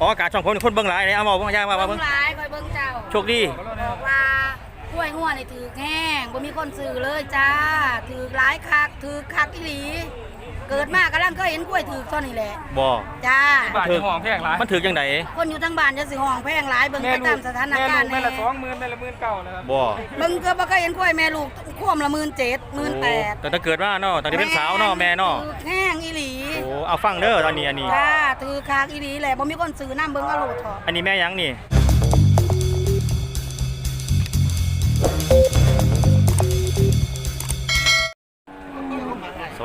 ออกอากาศช่องผมนี่คนเบิ่งหลายเลยเอามาบอกย่ามาว่าเบิ่เบิ่งงหลายคอยเบิ่งเจ้าโชคดี บอกว่าก ล้วยงัวนี่ถือแห้งบ่มีคนซื้อเลยจ้า ถือหลายคักถือคักอีหลี เกิดมากำลังเคยเห็นกล้วยถือเท่านี้แหละ บ่ จ้า บาทจะห่องแพงหลายมันถือจังไดคนอยู่ทั้งบ้านจะสิห้องแพงหลายเบิ่งแม่ไปลูตากมสถานแม่การลูณ์กแม่แน่ละสองหมื่นแม่ละหมื่นเก้านะครับบ่ เบิ่งก็บ่เคยเห็นกล้วยแม่ลูกควมละหมื่นเจ็ดหมื่นแปดแต่ถ้าเกิดว่าเนาะตอนที่เป็นสาวเนาะแม่เนาะถือแห้งอีหลี โอ้เอาฟังเด้อตอนนี้อันนี้ จ้าถือคักอีหลีแหละบ่มีคนซื้อน้ำเบิ่งเอาโลดเถอะอันนี้แม่ยังนี่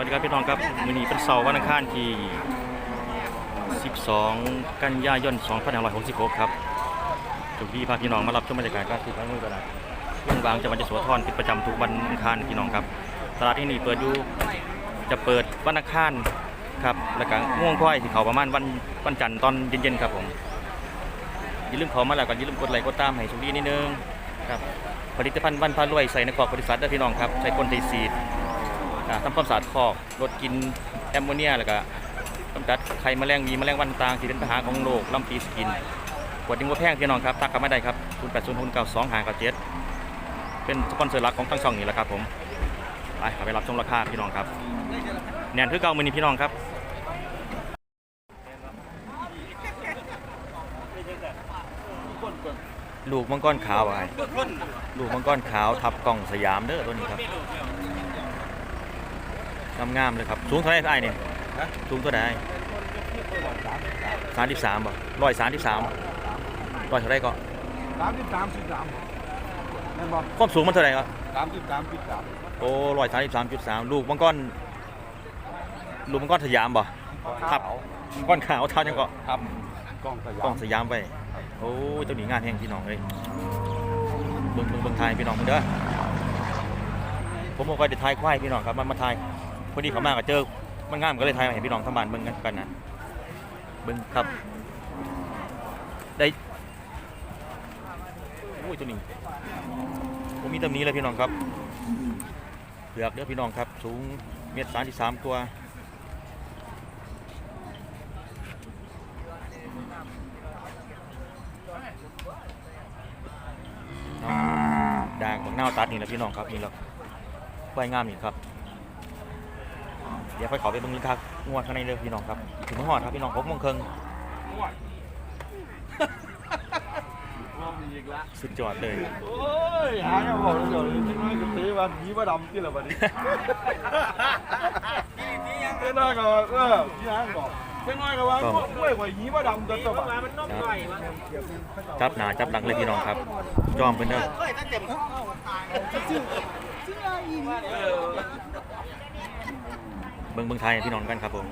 วัสดีครับพี่น้องครับมือนี้เป็นเสาร์วันอังคารที่ 12 กันยายน2566 ครับจุดีพาพี่น้องมารับชมบรรยากาศการซื้อขายมือตลาดเรื่องบางจังหวัดยโสธรเป็นประจำทุกวันอังคารพี่น้องครับตลาดที่นี่เปิดอยู่จะเปิดวันอังคารครับแล้วก็ง่วงค่อยที่เขาประมาณวันวันจันทร์ตอนเย็นๆครับผมอย่าลืมขอมาแล้วก็อย่าลืมกดไลค์กดตามให้โชคดีนิดนึงครับผลิตภัณฑ์วันพารวยใส่ในกรอบบริษัทด้พี่น้องครับใส่คนไทยซีด อ่าทำความสะอาดคอกลดกลินแอมโมเนียแล้วก็กำจัดไข่แมลงมีแมลงวันต่างที่เป็นปัญหาของโลกลำปีสกินกวดดิ้งว่าแพงพี่น้องครับทักกันมาได้ครับ0 8 0 0 9 2 5 9 7เป็นสปอนเซอร์หลักของทั้งช่องนี่แหละครับผมไปเอาไปรับชมราคาพี่น้องครับแนนคือเก่ามือนี้พี่น้องครับลูกมังกรขาวอะไรลูกมังกรขาวทับกล่องสยามเด้อตัวนี้ครับ งามๆเลยครับ สูงเท่าไหร่ไอ้เนี่ยสูงเท่าไหร่สามสิบสามบ่ร้อยสามสิบสามร้อยเท่าไหรก็สามสิบสามสิบสามแม่นบอกความสูงมันเท่าไหร่ก็สามสิบสามสิบสามโอ้ร้อยสามสิบสามจุดสามลูกมังกรลูกมังกรสยามบ่ทับมังกรขาวทับยังก็ครับกล้องสยากล้อมงสยามไปโอ้ยตัวนี้งานแห่งพี่น้องเลยเบิ่งเบิ่งเบิ่งไทยพี่น้องเพิ่นเด้อผมบ่ค่อยได้ทายควายพี่น้องครับมันมาทาย พอดีเขามาก็เจอมันงามก็เลยทายมาให้พี่น้องทั้งบ้านเบิ่งกันกันนะเบิ่งครับ ได้โอ้ยตัวนี้ผมมีตำหนี้เลยพี่น้องครับเผือกเด้อพี่น้องครับ สูงเมตรสามสิบสามตัวด่างบางหน้าตัดนี่แหละพี่น้องครับนี่แหละไว้งามนี่ครับ ดี๋ยวไปขอไปเบิ่งลึกครับงวดข้างในเลยพี่น้องครับถึงมาหอดครับพี่น้องผมมงเคิงสุดยอดเลยโอ้ยหาเนี่ยบอกเลยเดี๋ยวนี้น้อยก็ตีว่าผีว่าดำที่ละวันนี้เจ้าน้อยก็เออพี่นางก็เจ้าน้อยก็ว่ากล้วยกว่าหีว่าดำตัวตัวบ้าจับหนาจับหลังเลยพี่น้องครับจอมเพิ่นเด้อ เบิ่งเบิ่งไทยให้พี่น้องกันครับผม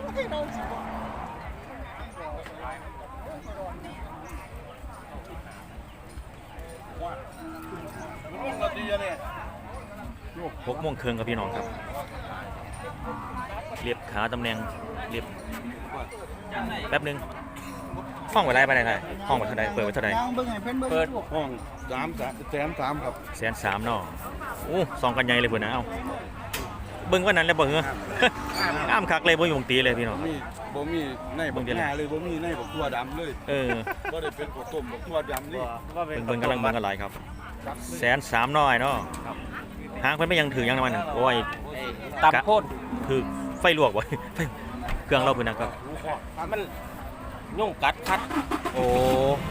หกโมงครึ่งครับพี่น้องครับ เรียบขาตำแหน่งเรียบแป๊บหนึงห้องไว้ไรไปไหนไทยห้องไว้เท่าไหร่เปิดไว้เท่าไหร่เปิดห้องสามสามแสนสามครับแสนสามเนาะโอ้ซองกันใหญ่เลยเพื่อนนะเอ้า เบิ่งว่านั้นแล้วบ่เหรองามคักเลยบ่อยู่วงตีเลยพี่น้อง มีบ่มีในบักเบิ่งเดี๋ยวหน้าเลยบ่มีในบักตัวดำเลยเออ บ่ได้เป็นข้าวต้มบักตัวดำนี่เบิ่งเบิ่งกำลังเบิ่งกันหลายครับแสนสามน้อยเนาะหางเพิ่นไม่ยังถือยังน้ำมันโอ้ยตับโคตรถือไฟลวกไว้ไฟเครื่องเราเพิ่นนะครับมันยุ่งกัดคัด โอ้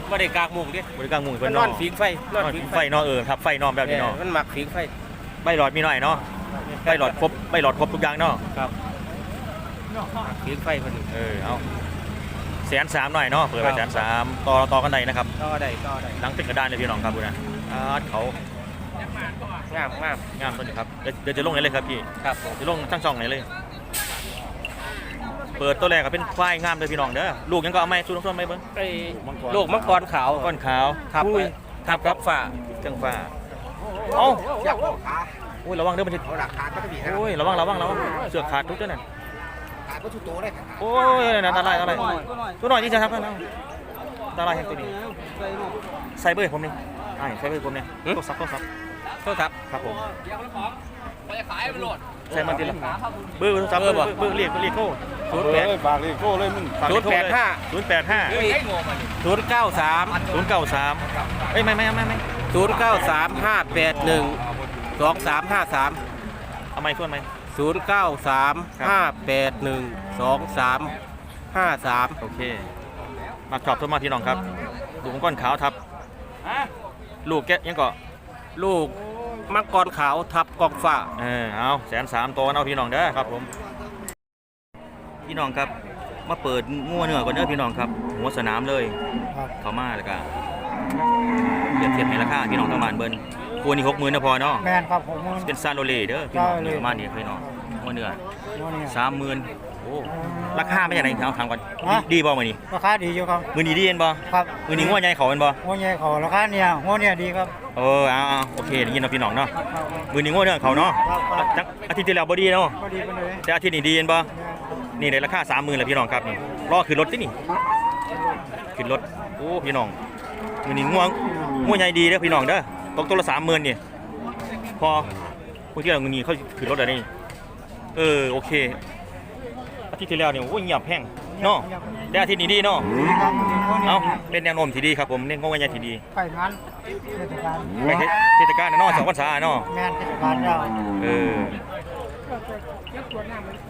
ไม่ได้กากหมุกดิบริการหมุงมัเพิ่นนนอเนาะนฝีกไฟนนออนนฝีผิงกไฟเนาะเออครับไฟนอนแบบนี้เนาะมันหมักฝีกไฟใบหลอดมีหน่อยเนาะ ใบหลอดครบใบหลอดครบทุกอย่างเนาะหมักฝีกไฟมันเออเอาแสนสามหน่อยเนาะเปิดไปแสนสามต่อต่อกันได้นะครับก็ได้ก็ได้หลังเป็นกระดานเลยพี่น้องครับดูนะอาร์ตเขางามมากงามต้นนี้ครับเดี๋ยวเดี๋ยวจะลงไหนเลยครับพี่ครับผมจะลงทั้งช่องไหนเลย เปิดตัวแรกก็เป็นควายงามเลยพี่น้องเด้อลูกยังก็เอาไม้สู้น้ำส้มไหมเบิ้งไอ้ลูกมังกรขาวก้อนขาวทับอุ้ยทับกับฝ่าจังฟ้าเอ้า อุ้ยระวังเด้อมันจะเอาหลักฐานก็จะมีนะโอ้ยระวังระวังระวังเสือกขาดทุกเด้อนั่นขาดวัตถุโตได้ครับโอ้ยนั่นอันตรายอันตรายตัวหน่อยที่จะทับนั่นนะอันตรายแห่งตัวนี้ใส่เบอร์ให้ผมนี่ใช่ใส่เบอร์ให้ผมเนี่ยโทรศัพท์โทรศัพท์โทษครับครับผมใส่มาทีละเบอร์โทรศัพท์เบอร์บ่เบอร์เรียกเรียกโทรศูนย์แปดฝากเลขโก้เลยมึงฝากศูนย์แปดห้าศูนย์แปดห้าศูนย์เก้าสามศูนย์เก้าสามเอ้ยไม่ไม่ไม่ไม่ศูนย์เก้าสามห้าแปดหนึ่ง สองสามห้าสามเอาไม่ทวนไหม ศูนย์เก้าสามห้าแปดหนึ่งสองสามห้าสามโอเค มาชอบโทรมาพี่น้องครับลูกของก้อนขาวทับ ลูกแกะยังเกาะลูกมังกรขาวทับกองฟ้าเออเอาแสนสามตัวเอาพี่น้องเด้อครับผม พี่น้องครับ มาเปิดงัวเนื้อก่อนเด้อพี่น้องครับ หัวสนามเลยครับเข้ามาแล้วก็เปรียบเทียบให้ราคาพี่น้องทั้งบ้านเบิ้น ควรนี่หกหมื่นนะพอเนาะแมนครับผมมัน เป็นซาโรเล่เด้อพี่น้องซาโรเล่ เนื้อประมาณนี้พี่น้องงัวเนื้อเนี่ย สามหมื่นโอ้ราคาไม่ใช่ไหนเอาถามก่อนฮะ ดีบ่มื้อนี้ราคาดีอยู่ครับ มื้อนี้ดีเห็นบ่ครับมื้อนี้งัวใหญ่เขาเห็นบ่หัวใหญ่เขาราคาเนี่ยหัวเนี่ยดีครับเออเอาเอาโอเคได้ยินเนาะพี่น้องเนาะครับครับ มื้อนี้งัวเนื้อเขาเนาะครับจักอาทิตย์ที่แล้วบ่ดีเนาะก็ดีไปเลยแต่อาทิตย์นี้ดีเห็นบ่นี่ในราคาสามหมื่นแหละพี่น้องครับนี่รอขึ้นรถที่นี่ขึ้นรถโอ้พี่น้องมือนี้ง่วงง่วงใหญ่ดีเด้อพี่น้องเด้อ ตกตัวละสามหมื่นนี่พอพวกที่เราเงินนี้เขาขึ้นรถอะไรนี่เออโอเคอาทิตย์ที่แล้วเนี่ยโอ้ยเงียบแห้งเนาะแต่อาทิตย์นี้ดีเนาะดีครับหัวเนี่ยเอาเป็นแนวโน้มที่ดีครับผมเน้นง่วงใหญ่ที่ดีไปงานเทศกาลไปเทเทศกาลน่ะเนาะสองพรรษาเนาะงานเทศกาลแล้วเออ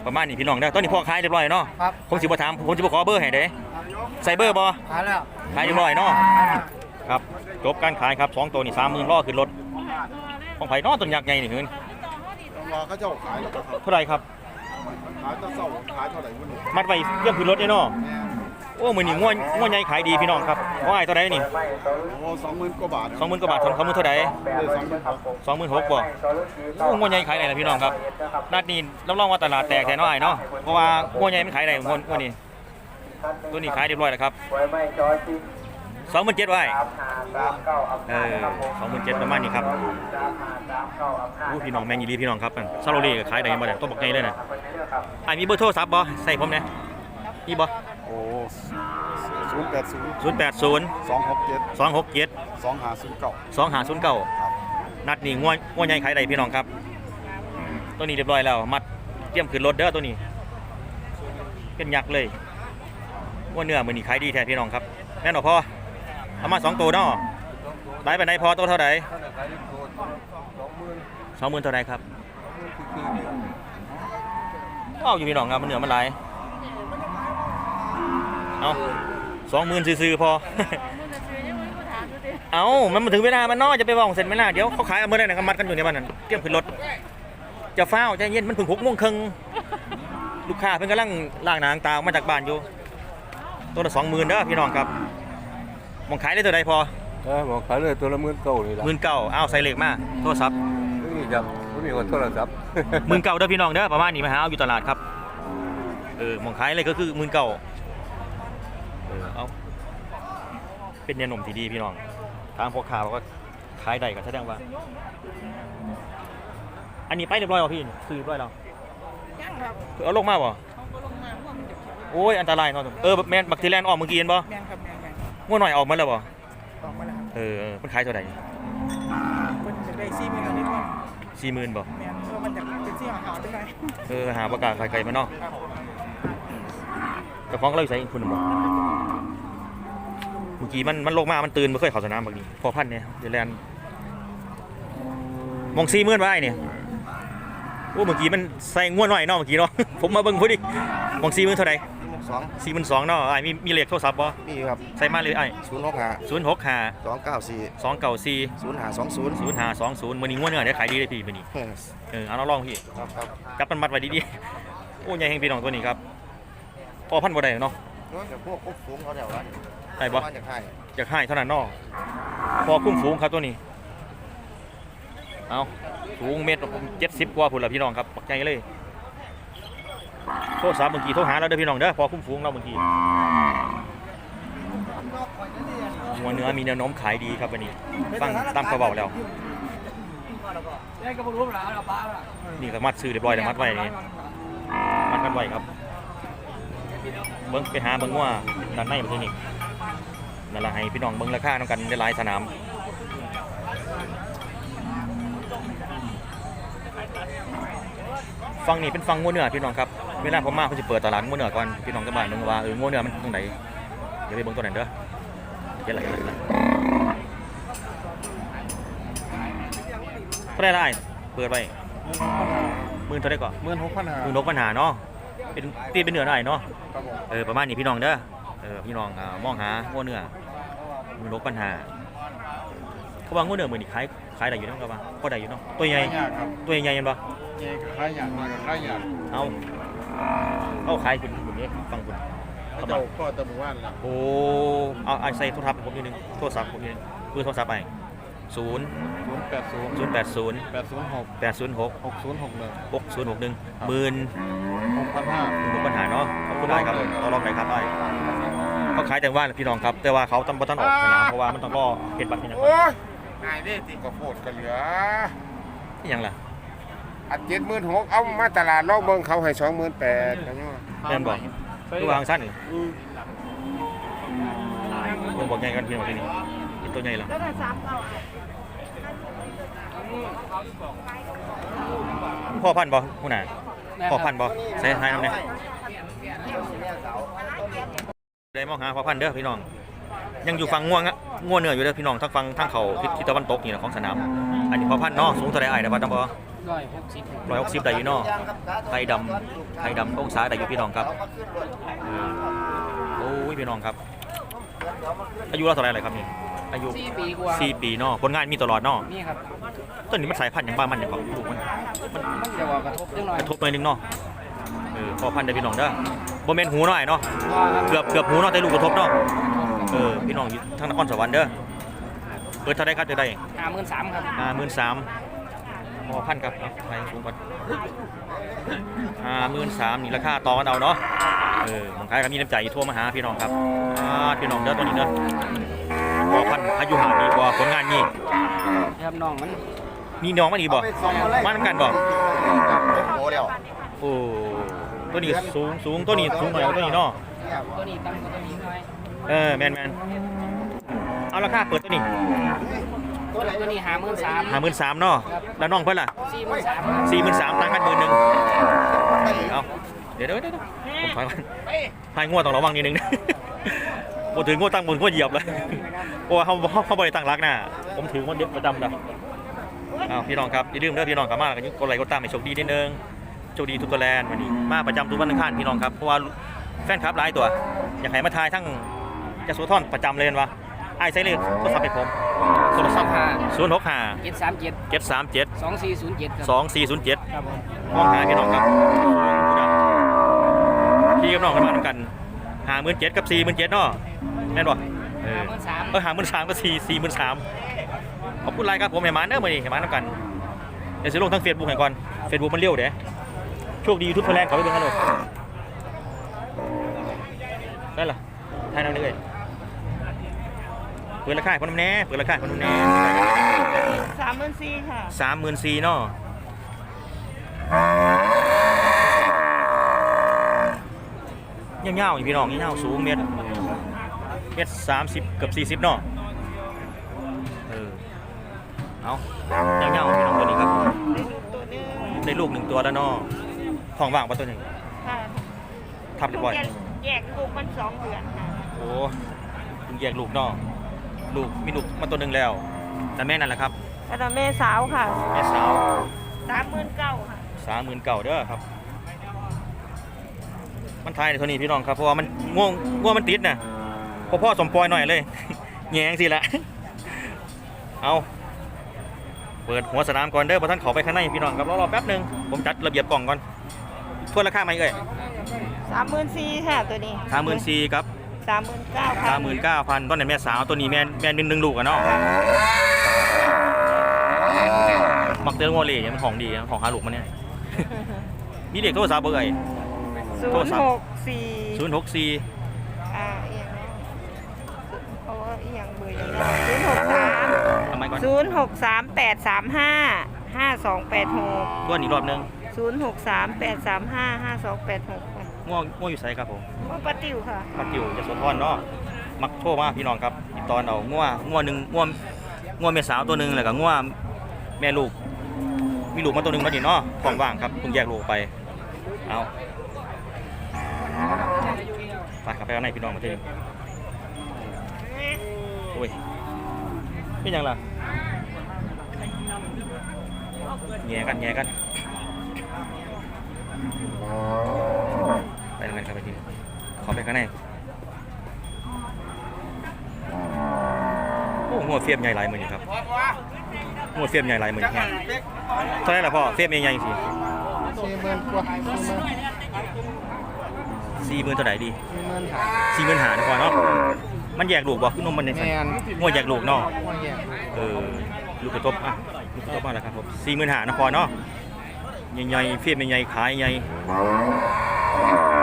ประมาณนี้พี่น้องเด้อตอนนี้พ่อขายเรียบร้อยเนาะครับผมสิบ่ถามผมสิบ่ขอเบอร์ให้เด้ใส่เบอร์บ่ขายแล้วขายเรียบร้อยเนาะ ครับจบการขายครับสองตัวนี่สามหมื่นล่อขึ้นรถของไผ่นอต้นยักษ์ใหญ่นี่เห็นรอเขาเจ้าขายแล้วครับเท่าไหรครับขายตะเศร้าขายเท่าไหร่วันนี้มัดไปเยี่ยมขึ้นรถเนี่ยเนาะโอ้มือนี่ง่วนง่วนใหญ่ขายดีพี่น้องครับว่าไอ้เท่าไหรนี่โอ้สองหมื่นกว่าบาทสองหมื่นกว่าบาทสองหมื่นเท่าไหรได้สองหมื่นครับสองหมื่นหกบ่โอ้ง่วนใหญ่ขายได้ละพี่น้องครับนัดนี้รับรองว่าตลาดแตกแท้เนาะไอ้เนาะเพราะว่าง่วนใหญ่มันขายได้ง่วนง่วนนี่ตัวนี้ขายเรียบร้อยแล้วครับ สองหมื่นเจ็ดไว้เออสองหมื่นเจ็ดประมาณนี้ครับอู้พี่น้องแมงยีรีพี่น้องครับมันซาโรเล่ก็ขายได้มาแต่ต้องบอกไงเลยนะไอ้ายมีเบอร์โทรศัพท์บ่ใส่ผมเนี่ยนี่บ่โอ้ศูนย์แปดศูนย์ศูนย์แปดศูนย์สองหกเจ็ดสองหกเจ็ดสองห้าศูนย์เก้าสองห้าศูนย์เก้านัดนี่ง่วงง่วงใหญ่ขายได้พี่น้องครับ ตัวนี้เรียบร้อยแล้ว มัดเตรียมขึ้นรถเด้อตัวนี้ เป็นยักษ์เลยง่วงเนื้อมือนี่ขายดีแท้พี่น้องครับ แน่นอนพอ เอามาสองตัวเนาะได้ไปไหนพอตัวเท่าไหร่สองหมื่นเท่าไหร่ครับเอาอยู่พี่น้องครับมันเหนือมันหลายเอาสองหมื่นซื้อๆพอ เอามันมาถึงเวลามันเนอจะไปวางเสร็จไหมล่ะเดี๋ยวเขาขายเอาเมื่อไหร่นะก็มัดกันอยู่ในบ้านนั้นเตรียมขึ้นรถจะเฝ้าวใจเย็นมันเพิ่งหกโมงครึ่งลูกค้าเพิ่งกำลังล่างหนางตาออกมาจากบ้านอยู่ตัวละสองหมื่นเด้อพี่น้องครับ มองขายได้ตัวใดพอเออบอกขายเลยตัวละหมื่นเก้านี่ละหมื่นเก้าอ้าวใส่เหล็กมาโทรศัพท์นี่ครับไม่มีคนโทรศัพท์ หมื่นเก้าเด้อพี่น้องเด้อประมาณนี้มาหาเอาอยู่ตลาดครับเออมองขายเลยก็คือหมื่นเก้าเออเอาเป็นเนียนมที่ดีพี่น้องทางพ่อค้าบอกว่าขายได้ก็แสดงว่า อันนี้ไปเรียบร้อยแล้วพี่คือเรียบร้อยแล้วคือเอาลงมาบ่โอ้ยอันตรายเนาะเออแมนบักทีแลนออกเมื่อกี้เห็นบ่แมนครับแมนแมน ง่วงหน่อยออกมาแล้วบ่ออกมาแล้วครับเออเออมันขายเท่าไหร่มันจะได้ซี่มีเงินนิดหน่อยสี่หมื่นบ่แมนเพื่อมันจะเป็นซี่หาๆได้ไหมเออหาประกาศขายไก่มาเนาะแต่ของเราอยู่ใส่คุณบ่เมื่อกี้มันมันลงมา มันตื่นไม่เคยเข้าสนามแบบนี้ พอพันเนี่ยเดยวแลนด์มองสี่หมื่นไว้เนี่ยโอ้เมื่อกี้มันใส่ง่วนหน่อยเนาะเมื่อกี้เนาะผมมาเบิ่งพอดีมองสี่หมื่นเท่าไหร่ สองสี่หมื่นสองเนาะไอ้ายมีมีเลขโทรศัพท์บ่มีครับใส่มาเลยไอ้ศูนย์หกห้าศูนย์หกห้าสองเก้าสี่สองเก้าสี่ศูนย์ห้าสองศูนย์ศูนย์ห้าสองศูนย์มือนี้ง่วนเนื้อเนี่ยขายดีเลยพี่มือนี้เออเอาเราลองพี่ครับครับจับมันมัดไว้ดีๆโอ้ยใหญ่แห่งพี่น้องตัวนี้ครับพอพันบ่ได้เนาะนอกจากพวกควบสูงเขาแถวนั้นได้บ่มาจากไทยอยากให้เท่านั้นเนาะพอคุ้มฝูงครับตัวนี้เอาสูงเมตรเจ็ดสิบกว่าพุ่นละพี่น้องครับปักใจเลย โทรศัพท์เมื่อกี้โทรหาเราเด้อพี่น้องเด้อพอคุ้มฝูงเราเมื่อกี้หัวเนื้อมีแนวโน้มขายดีครับวันนี้ฟังตามกระเบาแล้วนี่ก็มัดซื้อเรียบร้อยแล้วมัดไว้นี่มัดกันไว้ครับเบิ้งไปหาเบิ้งว่าด้านในมันคือนี่นั่นแหละให้พี่น้องเบิ้งราคาน้ำกันในหลายสนามฟังนี่เป็นฟังงัวเนื้อพี่น้องครับ เวลาผมมาผมจะเปิดตลาดงัวเนื้อก่อนพี่น้องจะบ้านนึงว่าเอองัวเนื้อมันตรงไหนเดี๋ยวไปเบิ่งตัวไหนเด้อเดี๋ยวอะไรเดี๋ยวอะไรเท่าไหรล่ะไอ้เปิดไปหมื่นเท่าไหรก่อนหมื่นหกพันห้าหมื่นนกปัญหาเนาะเป็นตีเป็นเนื้อได้เนาะครับผมเออประมาณนี้พี่น้องเด้อเออพี่น้องอ่ามองหางัวเนื้อหมื่นนกปัญหาเขาว่างัวเนื้อมือนี่ขายขายได้อยู่เนาะเขาว่าก็ได้อยู่เนาะตัวใหญ่ยากครับตัวใหญ่ๆเห็นปะเงี้ยคล้ายยากมากับคล้ายยากเอา เอาขายคุณคุณนี้ฟังคุณพระเจ้าก็ตะบุว่านละโอ้เอาไอใส่โทรศัพท์ให้ผมนิดนึงโทรศัพท์ผมนิดนึงเบอร์โทรศัพท์ไปศูนย์ศูนย์แปดศูนย์ศูนย์แปดศูนย์แปดศูนย์หกแปดศูนย์หกหกศูนย์หกหนึ่งหกศูนย์หกหนึ่งหมื่นหกพันห้า หมื่นปัญหาเนาะขอบคุณได้ครับต่อรองไหนอยครับได้เขาขายแต่ว่าพี่น้องครับ แต่ว่าเขาต้องบ่ต้องออกสนามเพราะว่ามันต้องรอเห็นบัตรเป็นอย่างไรโอ้ยนายนี่ติกระโพดกันเหลือนี่ยังล่ะ อันเจ็ดหมื่นหกเอามาตลาดลอกเบิ่งเขาให้สองหมื่นแปดกันยังว่าแม่นบอกคือวางสั้นนี่ผมบอกไงกันพี่น้องที่นี่เป็นตัวใหญ่เหรอพ่อพันธุ์บ่ผู้น่ะพ่อพันธุ์บ่ใส่ท้ายน้ำเนี่ยได้มองหาพ่อพันธุ์เด้อพี่น้อง ยังอยู่ฝั่งง่วงอะง่วงเหนืออยู่เด้อพี่น้องทั้งฝั่งทั้งเขาทิศทิศตะวันตกนี่แหละของสนาม อันนี้พ่อพันธุ์เนาะสูงเท่าไรไอ้เด้อบ่ต้องบ่ ร้อยหกสิบร้อยหกสิบได้อยู่เนาะไทยดำไทยดำองศาได้อยู่พี่น้องครับเออโอ้ยพี่น้องครับ อายุเราเท่าไหรเลยครับนี่อายุสี่ปีกว่าสี่ปีเนาะผลงานมีตลอดเนาะนี่ครับต้นนี้มันสายพันธุ์อย่างบ้านมันอย่างของลูกมันมันจะว่ากระทบจังหน่อยกระทบหน่อยนึงเนาะเออพอพันธุ์ได้พี่น้องเด้อบ่แม่นหูหน่อยเนาะว่าครับเกือบเกือบหูเนาะแต่ลูกกระทบเนาะเออพี่น้องอยู่ทางนครสวรรค์เด้อเปิดเท่าไรครับจะได้ห้าหมื่นสามครับห้าหมื่นสามพ อพันครับเอาไปสูงก่อนห้าหมื่นสามนี่ราคาต่อกันเอาเนาะ เออของขายก็มีน้ำใจโทั่วมาหาพี่น้องครับอ่าพี่น้องเด้อตัวนี้เด้อพอพันอายุหาปีกว่าผลงานนี่ครับน้องมันมีน้องมาดีบ่มาทำกันบ่โอ้แล้วโอ้ตัวนี้สูงสูงตัวนี้สูงหน่อยกว่าตัวนี้เนาะตัวนี้ตั้งกว่าตัวนี้หน่อยเออแมนแมนเอาราคาเปิดตัวนี้ ตัวนี้ห้าหมื่นสามห้าหมื่นสามเนาะแล้วน้องเพิ่นล่ะสี่หมื่นสามสี่หมื่นสามต่างกันหมื่นหนึ่งเอาเดี๋ยวเดี๋ยวเดี๋ยวผมถอยก่อนพายงวดต้องระวังนิดนึงนะพอถึงงวดตั้งบนงวดเหยียบเลยเพราะว่าเขาเขาเขาบริตั้งรักน่ะผมถือมันเด็ดประจำนะเอาพี่น้องครับอย่าลืมเด้อพี่น้องกลับมากันกดไลค์กดตามให้โชคดีนิดนึงโชคดีทุกตัวแลนด์วันนี้มาประจำทุกวันอังคารพี่น้องครับเพราะว่าแฟนคลับหลายตัว อยากให้มาทายทั้งจะสุทอนประจำเลยเห็นปะไอ้ใส่เลยโทรศัพท์ให้ผม โทรศัพท์ห้าศูนย์หกห้าเจ็ดสามเจ็ดเจ็ดสามเจ็ดสองสี่ศูนย์เจ็ดครับสองสี่ศูนย์เจ็ดครับผมมองหาพี่น้องครับพี่กับน้องกันมาทำกันหาหมื่นเจ็ดกับสี่หมื่นเจ็ดเนาะแน่นบ่เออห้าหมื่นสามเออหาหมื่นสามกับสี่สี่หมื่นสามขอบคุณไลน์ครับผมเห็นมาเนอะมาดิเห็นมาทำกันเดี๋ยวสิลงทั้งเฟซบุ๊กให้ก่อนเฟซบุ๊กมันเร็วเด้โชคดียูทูบไทยแลนด์ขอไปเบิ่งกันเลยได้เหรอทายน้ำเลย เปิดราคาให้คนน้ำแน่เปิดราคาให้คนน้ำแน่สามหมื่นสี่ค่ะสามหมื่นสี่เนาะเงี้ยวๆอยู่พี่น้องเงี้ยวๆสูงเมตรเมตรสามสิบเกือบสี่สิบเนาะเออเอาเงี้ยวๆพี่น้องตัวนี้ครับตัวนึงได้ลูกหนึ่งตัวแล้วเนาะท้องว่างปะตัวหนึ่งค่ะทับเรียบร้อยแยกแยกลูกมันสองเดือนค่ะโอ้เพิ่งแยกลูกเนาะ ลูกมีลูกมาตัวหนึ่งแล้วแต่แม่นั่นแหละครับแล้วแม่สาวค่ะแม่สาวสามหมื่นเก้าค่ะสามหมื่นเก่าเด้อครับ มันทายในตัวนี้พี่น้องครับเพราะว่ามันง่วงง่วงมันติดนะพอพ่อสมปอยหน่อยเลยแงงสิละเอาเปิดหัวสนามก่อนเด้อพอท่านเขาไปข้างในพี่น้องครับรอๆแป๊บหนึงผมจัดระเบียบกล่องก่อนทวนราคาไหมเอ่ยสามหมื่นสี่ค่ะตัวนี้สามหมื่นสี่ครับ สามหมื่นเก้าค่ะสามหมื่นเก้าพันต้นไหนแม่สาวตัวนี้แม่แม่หนึ่งหนึ่งลูกอะเนาะมักเตือนงัวเลยเนี่ยมันของดีนะของหาลูกมันเนี่ย มีเด็กโทรศัพท์เบอร์เอ่ยศูโทรนย์ศัพท์หกสี่ศูนย์หกสี่อ่าเอียงนะเพราะว่าเอียงเบอร์อย่างนี้ศูนย์หกสามทำไมก่อนศูนย์หกสามแปดสามห้าห้าสองแปดหกตัวนี้รอบหนึงศูนย์หกสามแปดสามห้าห้าสองแปดหกค่ะง่วงง่วงอยู่ไสครับผมว่า ปลาติวค่ะปักอยู่จะสนทอนเนาะมักโทรมาพี่น้องครับติดตอนเอาง่วงง่วงหนึ่งง่วงง่วงแม่สาวตัวหนึ่งแล้วก็ง่วงแม่ลูกมีลูกมาตัวหนึ่งมาดิเนาะท้องว่างครับเพิ่งแยกลูกออกไปเอาไปกลับไปข้างในพี่น้องมาทีนึงโอ้ยเป็นยังล่ะแง่กันแง่กันไปทางนั้นครับไปที นึงขอไปข้างในโอ้หัวเฟียมใหญ่หลายมือนี่ครับหัวเฟียมใหญ่หลายมือนี่เท่าไหรล่ะพ่อเฟียมใหญ่ๆสิสี่หมื่นกว่าสี่หมื่นสี่หมื่นเท่าไหร่ดีสี่หมื่นห้าสี่หมื่นหาดีกว่าเนาะมันแยกลูกบ่คือนมมันในสันแม่นงัวแยกลูกเนาะว่าแยกเออลูกกระทบอะลูกกระทบมาแล้วครับผมสี่หมื่นหานครเนาะใหญ่ๆเฟียมใหญ่ๆขายใหญ่บ้าว่า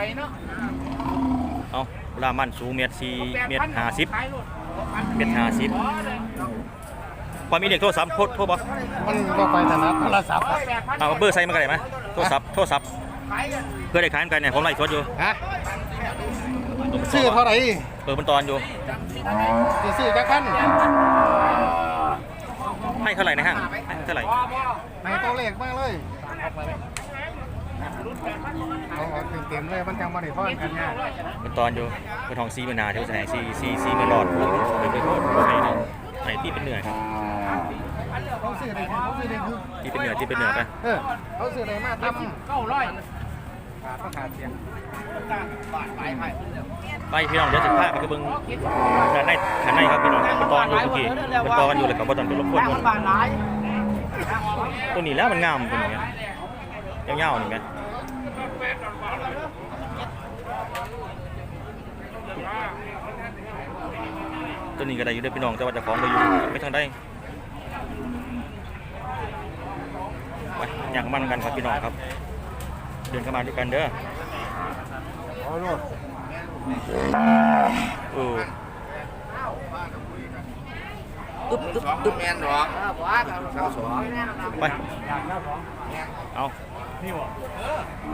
ไปเนาะเอาเวลามันสูงเมตรสี่เมตรห้าสิบเมตรห้าสิบพอมีเด็กโทรศัพท์โทรโทรบ่มันก็ไปถนัดโทรศัพท์เอาเบอร์ใส่มากันได้ไหมโทรศัพท์โทรศัพท์เพื่อได้ขายกันเนี่ยผมไล่สดอยู่ฮะซื้อเท่าไหร่เปิดมันตอนอยู่จะซื้อจักพันให้เท่าไหร่นะฮะให้เท่าไหร่ในตัวเลขมากเลย เอาเอาเต็มๆเลยมันจังบ่ได้ฟ้อนกันยากเป็นตอนอยู่เป็นทองซีมันนาเท่าไหร่ซีซีซีมันรอดไปไปโทษไปนะไหนที่เป็นเหนื่อยครับเขาซื้อได้เขาซื้อได้คือที่เป็นเหนื่อยที่เป็นเหนื่อยไปเออเขาซื้อได้มาทำเก้าร้อยขาดก็ขาดเสียงไปพี่น้องเดี๋ยวจะพาไปกระเบื้องด้านในขันในครับพี่น้องเป็นตอนอยู่เมื่อกี้เป็นตอนอยู่แล้วก็บ่ต้องไปรบกวนมันตัวนี้แล้วมันงามตัวนี้ยาวๆนี่ไหม ตัวนี้ก็ได้อยู่ด้วยพี่น้องแต่ว่าจะของเราอยู่ไม่ทางได้ไปอยากมั่นกันครับพี่น้องครับ เดินเข้ามาด้วยกันเด้อเอาโลดเออแมนหรอไป เอา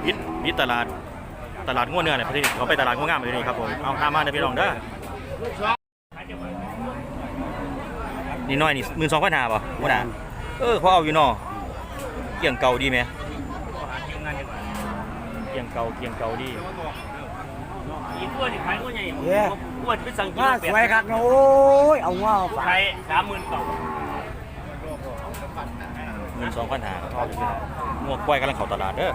พิษพิษตลาด ตลาดง่วเนื้อเนี่ยพอดีเขาไปตลาดง่วงามไปนี่ครับผม เอาตามมาเด้อพี่น้องเด้อ นี่น้อยนี่หมื่นสองพันห้าป่ะว่าน่ะเออเขาเอาอยู่เนอเกี่ยงเก่าดีไหมเกี่ยงเก่าเกี่ยงเก่าดีอีกตัวนี่ขายตัวใหญ่เย้ตัวไปสั่งกิมาโลสวยครับโอ้ยเอาว่าฝาขายสามหมื่นต่อหมื่นสองพันห้าเขาเอาอยู่พี่น้องงวกล้วยกำลังเข้าตลาดเด้อ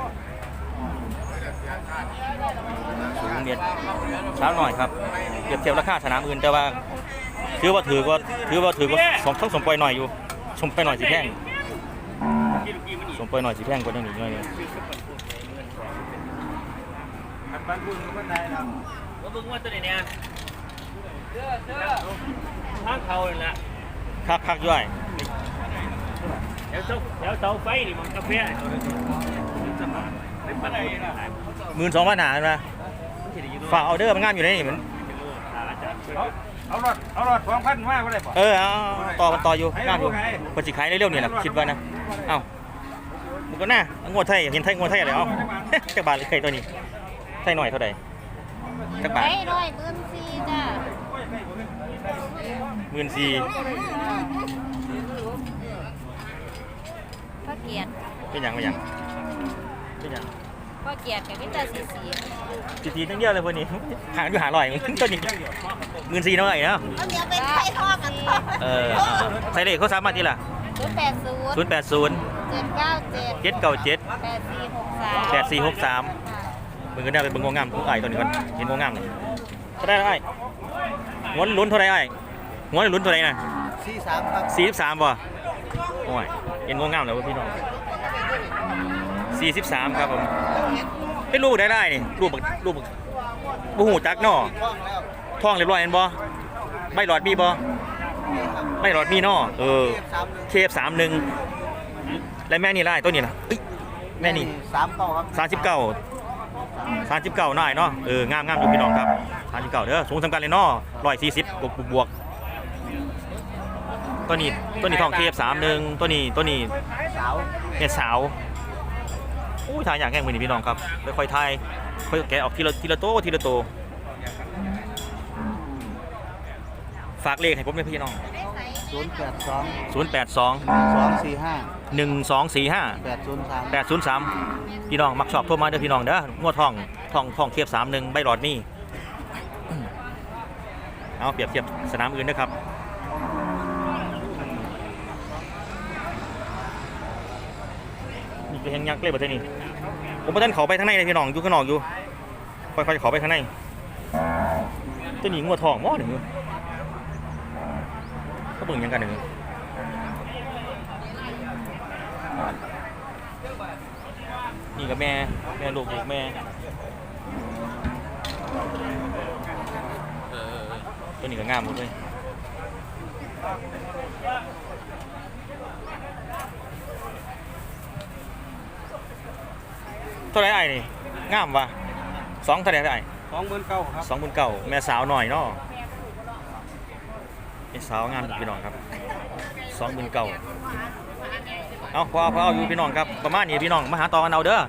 สูงเมียดช้าหน่อยครับเทียบเทียบราคาสนามอื่นแต่ว่า ถือว่าถือก็ถือว่าถือก็สมทั้งสมปล่อยหน่อยอยู่สมปล่อยหน่อยสิแพงสมปล่อยหน่อยสิแพงกว่านี้หน่อยหนึงก็เบิ่งว่าตัวไหนเนี่ยทางเขาเลยละคักคักย่อยแถวเสาแถวเสาไฟนี่มันกาแฟเป็นปันไดล่ะหมื่นสองพันหานะฝากเอาเด้อมันงามอยู่ในนี่มัน เอารถเอารถสองพันมากก็ได้ป่ะเออเอาเอาต่อมันต่ออยู่งามอยู่เปิดสิขายเร็วๆนี่แหละคิดว่านะเอ้ามันก็น่าเอางวดไทยเห็นไทยงวดไทยอะไรเอ้าจักบาทเลยเคยตัวนี้ไทยหน่อยเท่าไหร่จักบาทได้ร้อยหมื่นสี่จ้ะหมื่นสี่พ่อเกียรติเป็นหยังเป็นหยังเป็นหยัง พ่อเกียรติกับมิตรสีสีจีทีทั้งเดียวเลยพวกนี้ หาอยู่หาลอยตัวนี้หมื่นสี่เท่าไหร่เนาะเอาเดี๋ยวเป็นไข่ทอดกันต่อเออเอาๆใส่เลขเขาสามารถที่ละศูนย์แปดศูนย์ศูนย์แปดศูนย์เจ็ดเก้าเจ็ดเจ็ดเก้าเจ็ดแปดสี่หกสามแปดสี่หกสามค่ะมึงก็ได้ไปเบิ่งงวงงามทุกไอ้ตัวนี้ก่อนเห็นงวงงามเลยเท่าไหรไอ้งวนลุ้นเท่าไหรไอ้งวนลุ้นเท่าไหรนะสี่สามครับสี่สิบสามป่ะโอ้ยเห็นงวงงามแล้วพี่น้อง สี่สิบสามครับผมเป็นลูกได้ได้นี่ลูกบักลูกบักบูหูจักเนาะท่องแล้วท้องเรียบร้อยเห็นบ่ใบหลอดมีบ่ใบหลอดมีเนาะเออสามหนึ่งเคฟสามหนึ่งและแม่นี่ไรตัวนี้ล่ะเอ้ยแม่นี่สามเก้าครับสามสิบเก้าสามสิบเก้าน่ายเนาะเอองามงามอยู่พี่น้องครับสามสิบเก้าเด้อสูงสำคัญเลยเนาะร้อยสี่สิบบวกบวกตัวนี้ตัวนี้ทองเคฟสามหนึ่งตัวนี้ตัวนี้สาวเห็ดสาว อู้ยทายอย่างแห้งมือนี่พี่น้องครับค่อยๆทายค่อยแกะออกทีละทีละโตทีละโตฝากเลขให้ผมเลยพี่น้องได้ใส่ในศูนย์แปดสองศูนย์แปดสองสองสี่ห้าหนึ่งสองสี่ห้าแปดศูนย์สามแปดศูนย์สามพี่น้องมักชอบโทรมาเด้อพี่น้องเด้องวดทองทองทองเทียบสามหนึ่งใบหลอดนี่เอาเปรียบเทียบสนามอื่นนะครับ เป็นยักษ์เลยประเทศนี้ผมประเทศเขาไปทางในเลยพี่น้องอยู่ข้างนอกอยู่ค่อยๆเขาไปข้างในตัวนี้งวทองมอหนึ่งก็เบิ่งยังกันหนึ่งนี่กับแม่แม่ลูกลูกแม่ตัวนี้ก็งามหมดเลย เท่าไหรไอ้นี่งามวะสองเท่าไหรไอ้สองหมื่นเก้าครับสองหมื่นเก้าแม่สาวหน่อยเนาะแม่สาวงามพี่น้องครับสองหมื่นเก้าเอาพอพอเอาอยู่พี่น้องครับประมาณนี้พี่น้องมาหาต่อกันเอาเด้อ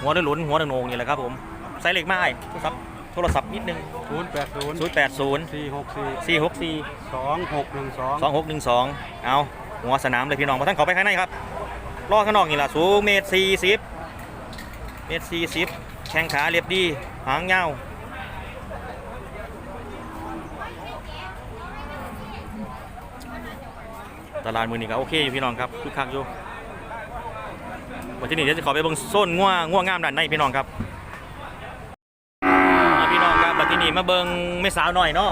หัวเดือหลุนหัวเดือโหนงนี่แหละครับผมใส่เหล็กมาให้โทรศัพท์โทรศัพท์นิดนึงศูนย์แปดศูนย์0 8 0สี่หกสี่4 6 4สองหกหนึ่งสอง2 6 1 2เอาหัวสนามเลยพี่น้องมาทั้งเขาไปข้างในครับ รอข้างนอกนี่แหละสูงเมตรสี่สิบ เมตรสี่สิบแข้งขาเรียบดี หางยาตลาดมือนี่ก็โอเคอยู่พี่น้องครับคึกคักอยู่วันที่นี่เดี๋ยวจะขอไปเบิ่งโซนง่วง่วงามด้านในพี่น้องครับพี่น้องครับวันที่นี่มาเบิ่งแม่สาวหน่อยเนาะ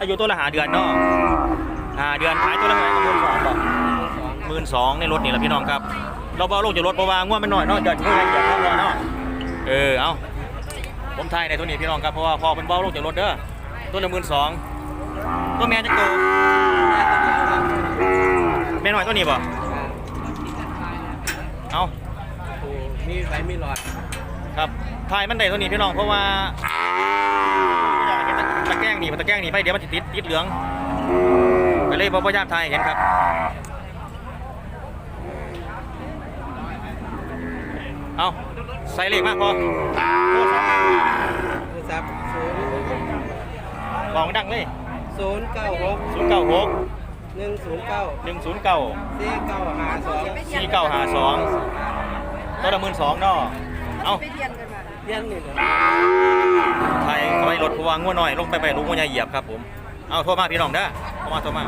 อายุตัวละหาเดือนเนาะหาเดือนขายตัวละเท่าไหร่ครับหมื่นสองบอกหมื่นสองในรถนี่แหละพี่น้องครับ เราเบาลงจากรถเพราะว่าง่วงมันหน่อยเนาะเดือดง่วงเดือดเข้ามาเนาะเออเอาผมทายในตัวนี้พี่น้องครับเพราะว่าพอเป็นเบาลงจากรถเด้อตัวละหมื่นสองตัวแม่จะโตแม่หน่อยตัวนี้บ่ะเอามีไฟมีหลอดครับถ่ายมันได้เท่านี้พี่น้องเพราะว่าตะแกรงหนีตะแกรงหนีไปเดี๋ยวมันจะติดติดเหลืองก็เลยพอพยายามถ่ายเห็นครับ เอาใส่เลขมากพอโทรศัพท์โทรศัพท์ศูนย์บอกดังเลยศูนย์เก้าหก0 9 6หนึ่งศูนย์เก้า1 0 9สี่เก้าห้าสอง4 9 5 2ตัวละหมื่นสองเนาะเอาไปเรียนกันมาเลี้ยงนี่เหรอถ่ายไว้รถเพราะว่าง่วงหน่อยลงไปไปลุงง่วงใหญ่เหยียบครับผม เอาโทรมาพี่น้องเด้อโทรมาโทรมา